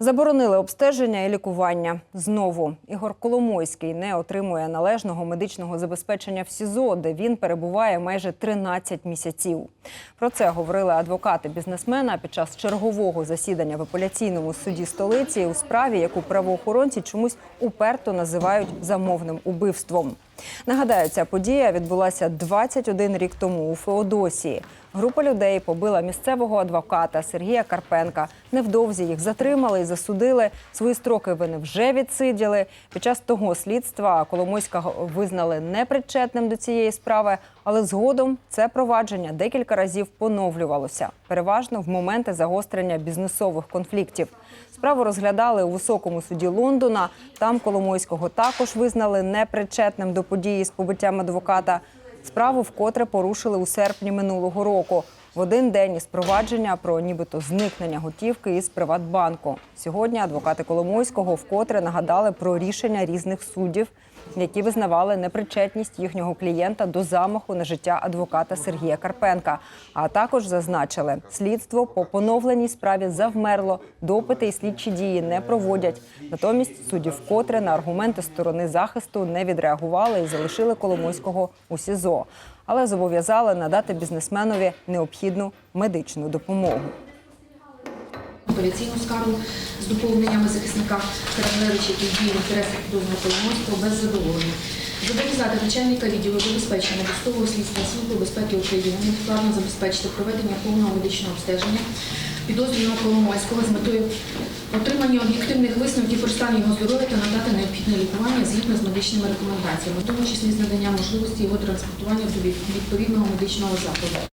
Заборонили обстеження і лікування. Знову Ігор Коломойський не отримує належного медичного забезпечення в СІЗО, де він перебуває майже 13 місяців. Про це говорили адвокати бізнесмена під час чергового засідання в апеляційному суді столиці у справі, яку правоохоронці чомусь уперто називають замовним убивством. Нагадаю, ця подія відбулася 21 рік тому у Феодосії. Група людей побила місцевого адвоката Сергія Карпенка. Невдовзі їх затримали і засудили. Свої строки вони вже відсиділи. Під час того слідства Коломойського визнали непричетним до цієї справи, але згодом це провадження декілька разів поновлювалося, переважно в моменти загострення бізнесових конфліктів. Справу розглядали у високому суді Лондона. Там Коломойського також визнали непричетним до події з побиттям адвоката. Справу вкотре порушили у серпні минулого року. В один день із провадження про нібито зникнення готівки із Приватбанку. Сьогодні адвокати Коломойського вкотре нагадали про рішення різних суддів, які визнавали непричетність їхнього клієнта до замаху на життя адвоката Сергія Карпенка. А також зазначили, слідство по поновленій справі завмерло, допити і слідчі дії не проводять. Натомість судді вкотре на аргументи сторони захисту не відреагували і залишили Коломойського у СІЗО, але зобов'язали надати бізнесменові необхідну медичну допомогу. апеляційну скаргу з доповненнями захисника Карамлевича, який діє в інтересах підозрюваного Коломойського без задоволення. Зобов'язати начальника відділу забезпечення військового слідства Служби безпеки України невідкладно забезпечити проведення повного медичного обстеження підозрюваного Коломойського з метою отримання об'єктивних висновків про стан його здоров'я та надати необхідне лікування згідно з медичними рекомендаціями, в тому числі з надання можливості його транспортування до відповідного медичного закладу.